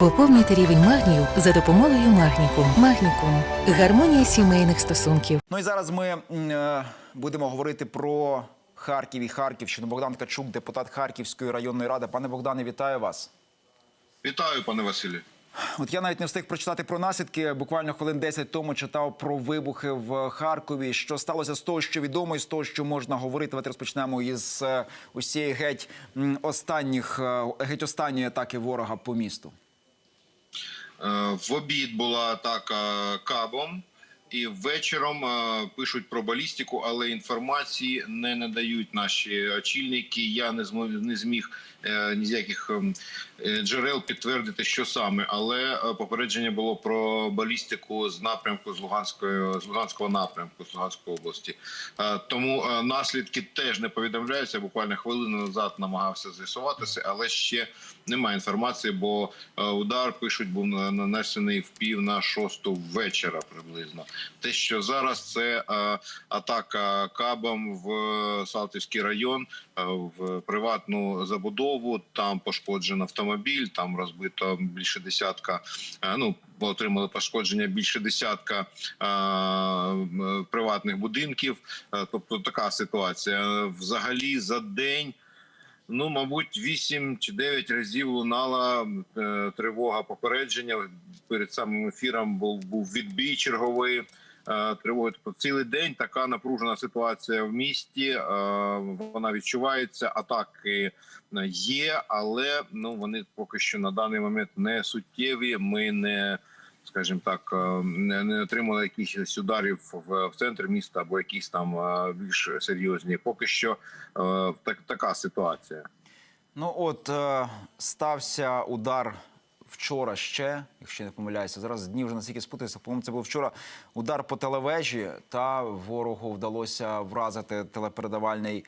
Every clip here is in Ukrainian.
Поповнюйте рівень магнію за допомогою Магнікум. Магнікум гармонія сімейних стосунків. Ну і зараз ми е, будемо говорити про Харків і Харківщину. Богдан Ткачук, депутат Харківської районної ради. Пане Богдане, вітаю вас. Вітаю, пане Василі. От я навіть не встиг прочитати про наслідки. Буквально хвилин 10 тому читав про вибухи в Харкові. Що сталося з того, що відомо, і з того, що можна говорити. Давайте розпочнемо із е, усієї геть останніх е, геть останньої атаки ворога по місту. Е, В обід була атака кабом, і вечором е, пишуть про балістику, але інформації не надають наші очільники. Я не змог не зміг е, ні з яких ем, джерел підтвердити, що саме, але попередження було про балістику з напрямку з Луганської з Луганського напрямку з Луганської області. Тому наслідки теж не повідомляються. Буквально хвилину назад намагався з'ясуватися, але ще немає інформації, бо е, удар пишуть був нанесений в пів на шосту вечора приблизно. Те, що зараз це е, атака кабом в Салтівський район, е, в приватну забудову. Там пошкоджено автомобіль, там розбито більше десятка. е, Ну отримали пошкодження більше десятка е, приватних будинків. Е, Тобто така ситуація. Взагалі за день. Ну, мабуть, 8 чи 9 разів лунала е, тривога попередження. Перед самим ефіром був, був відбій черговий е, тривоги. Тобто цілий день така напружена ситуація в місті. Е, вона відчувається. Атаки е, є, але ну вони поки що на даний момент не суттєві. Ми не. Скажімо так, е, не, отримали якихось ударів в, в центр міста або якісь там е, більш серйозні. Поки що е, так, така ситуація. Ну от стався удар вчора ще, якщо не помиляюся. Зараз дні вже настільки спутаюся. По-моєму, це був вчора удар по телевежі, та ворогу вдалося вразити телепередавальний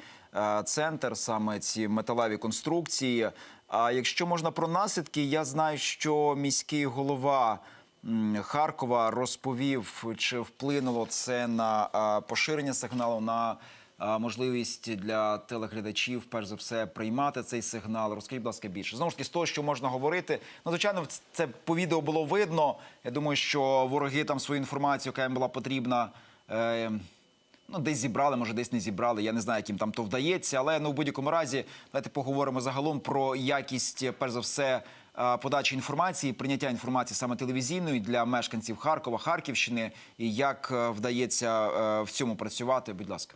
центр, саме ці металеві конструкції. А якщо можна про наслідки, я знаю, що міський голова. Харкова розповів, чи вплинуло це на поширення сигналу на можливість для телеглядачів, перш за все, приймати цей сигнал. Розкажіть, будь ласка, більше. Знову ж таки, з того, що можна говорити. Ну, звичайно, це по відео було видно. Я думаю, що вороги там свою інформацію, яка їм була потрібна. Е, Ну, десь зібрали, може, десь не зібрали. Я не знаю, як їм там то вдається. Але ну в будь-якому разі, давайте поговоримо загалом про якість, перш за все, подачі інформації, прийняття інформації саме телевізійної для мешканців Харкова, Харківщини, і як е, вдається е, в цьому працювати. Будь ласка.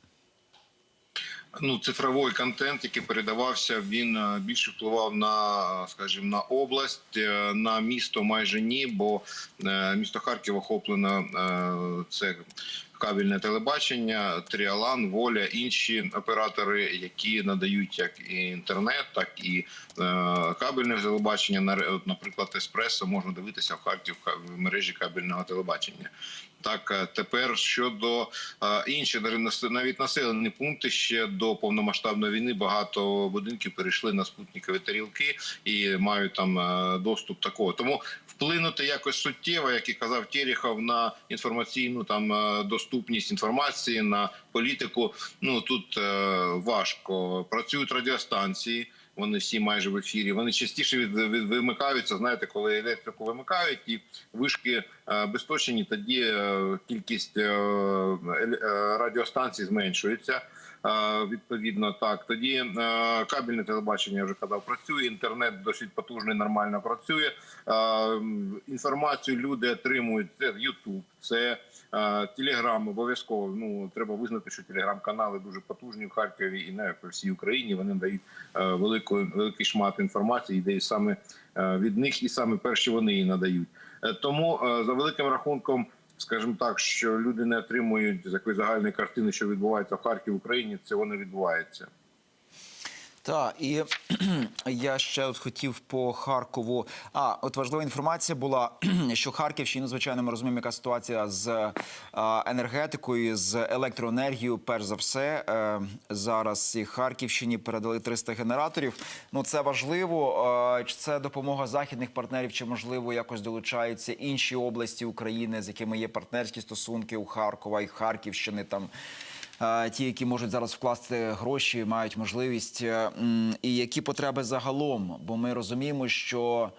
Ну, цифровий контент, який передавався, він е, більше впливав на, е, скажімо, на область, е, на місто майже ні, бо е, місто Харків охоплено е, це кабельне телебачення, Тріалан, Воля, інші оператори, які надають як і інтернет, так і е, кабельне телебачення. Наприклад, Еспресо можна дивитися в Харків в мережі кабельного телебачення. Так, е, тепер щодо е, інші навіть населені пункти ще до повномасштабної війни багато будинків перейшли на спутникові тарілки і мають там доступ такого. Тому вплинути якось суттєво, як і казав Терехов, на інформаційну там е, доступність інформації на політику. Ну тут е, важко працюють радіостанції. Вони всі майже в ефірі. Вони частіше від, від вимикаються. Знаєте, коли електрику вимикають і вишки е, безточені, тоді е, кількість е, е, радіостанцій зменшується. Е, Відповідно, так тоді е, кабельне телебачення я вже казав, працює. Інтернет досить потужний, нормально працює. Е, Інформацію люди отримують. Це YouTube, це Телеграм обов'язково. Ну треба визнати, що телеграм-канали дуже потужні в Харкові і навіть по всій Україні. Вони дають е, велику великий шмат інформації, де саме е, від них, і саме перші вони її надають. Е, Тому е, за великим рахунком. Скажімо так, що люди не отримують такої загальної картини, що відбувається в Харків в Україні. Цього не відбувається. Так, і я ще от хотів по Харкову. А от важлива інформація була, що Харківщина, звичайно, ми розуміємо, яка ситуація з енергетикою, з електроенергією. Перш за все, е, зараз і Харківщині передали 300 генераторів. Ну це важливо. Е, Чи це допомога західних партнерів, чи можливо якось долучаються інші області України, з якими є партнерські стосунки у Харкова і Харківщини там. Е, ті, які можуть зараз вкласти гроші, мають можливість, е, і які потреби загалом. Бо ми розуміємо, що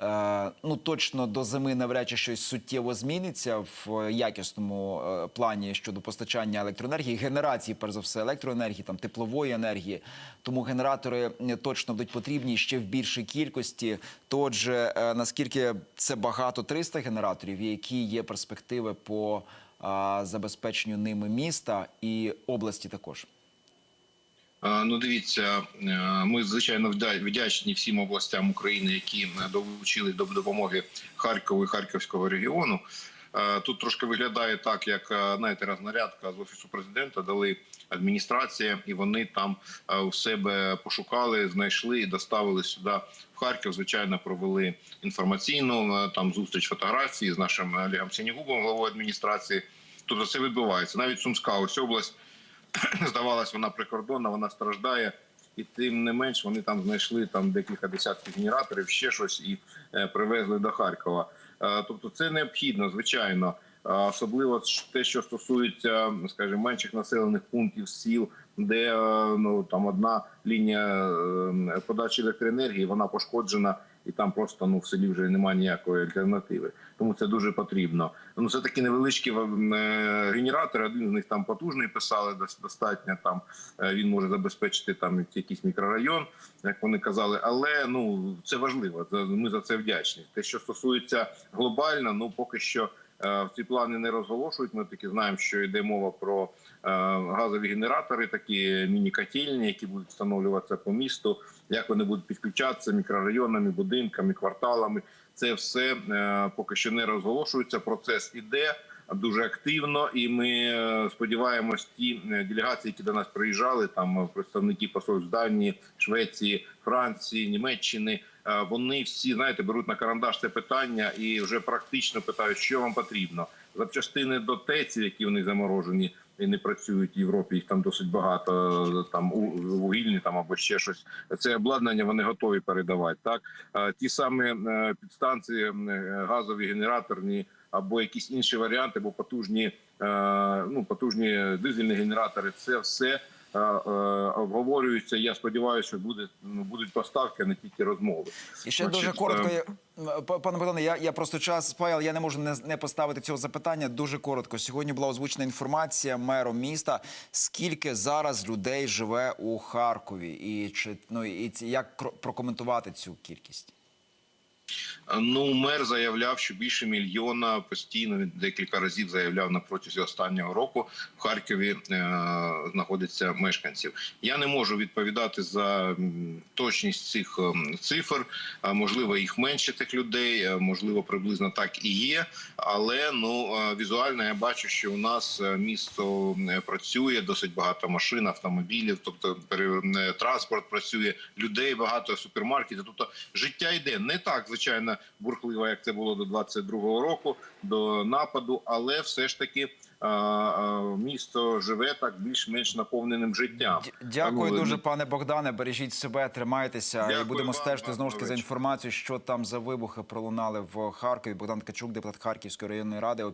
Е, ну точно до зими навряд чи щось суттєво зміниться в якісному плані щодо постачання електроенергії, генерації, перш за все, електроенергії, там теплової енергії. Тому генератори точно будуть потрібні ще в більшій кількості. То, отже, е, наскільки це багато 300 генераторів, які є перспективи по забезпеченню ними міста і області також. Ну, дивіться, е, ми звичайно вдя- вдячні всім областям України, які долучили до допомоги Харкову і Харківського регіону. Е, Тут трошки виглядає так, як е, знаєте, рознарядка з офісу президента дали адміністрація, і вони там е, у себе пошукали, знайшли і доставили сюди в Харків. Звичайно, провели інформаційну там зустріч фотографії з нашим Олегом Сінігубом, главою адміністрації. Тобто це відбувається. Навіть Сумська ось область здавалось, вона прикордонна, вона страждає. І тим не менш вони там знайшли там декілька десятків генераторів, ще щось і е, привезли до Харкова. Е, тобто це необхідно, звичайно. Е, Особливо те, що стосується, скажімо, менших населених пунктів сіл, де е, ну там одна лінія е, подачі електроенергії, вона пошкоджена, і там просто ну в селі вже немає ніякої альтернативи. Тому це дуже потрібно. Ну це такі невеличкі е, генератори. Один з них там потужний писали дос- достатньо. Там він може забезпечити там якийсь мікрорайон, як вони казали. Але ну це важливо. Ми за це вдячні. Те, що стосується глобально, ну поки що. Е, Ці плани не розголошують. Ми таки знаємо, що йде мова про е, газові генератори, такі міні-котельні, які будуть встановлюватися по місту. Як вони будуть підключатися мікрорайонами, будинками, кварталами. Це все е, поки що не розголошується. Процес іде дуже активно, і ми е, сподіваємось, ті е, делегації, які до нас приїжджали, там е, представники посольств Данії, Швеції, Франції, Німеччини. Вони всі знаєте беруть на карандаш це питання і вже практично питають, що вам потрібно. Запчастини до ТЕЦів, які вони заморожені і не працюють в Європі. Їх там досить багато. Там вугільні там або ще щось. Це обладнання вони готові передавати. Так ті самі підстанції газові, генераторні або якісь інші варіанти, або потужні, е, ну потужні дизельні генератори. Це все е, е, обговорюється. Я сподіваюся, що буде ну, будуть поставки, а не тільки розмови. І ще Значить, дуже коротко, я- пане Богдане, я, я просто час спаяв, я не можу не, не поставити цього запитання. Дуже коротко. Сьогодні була озвучена інформація мером міста. Скільки зараз людей живе у Харкові, і чи ну і як прокоментувати цю кількість? Ну, мер заявляв, що більше мільйона постійно декілька разів заявляв на протязі останнього року в Харкові е, знаходиться мешканців. Я не можу відповідати за точність цих ем, цифр. Можливо, їх менше цих людей, е, можливо, приблизно так і є. Але ну е, візуально я бачу, що у нас е, місто е, працює досить багато машин, автомобілів, тобто е, транспорт працює, людей багато, супермаркетів. Тобто життя йде не так, звичайно, бурхливо, як це було до 22-го року, до нападу, але все ж таки. а, а, Місто живе так більш-менш наповненим життям. Дякую Ну, дуже, пане Богдане. Бережіть себе, тримайтеся і будемо вам, стежити знову ж таки за інформацією, що там за вибухи пролунали в Харкові. Богдан Ткачук, депутат Харківської районної ради.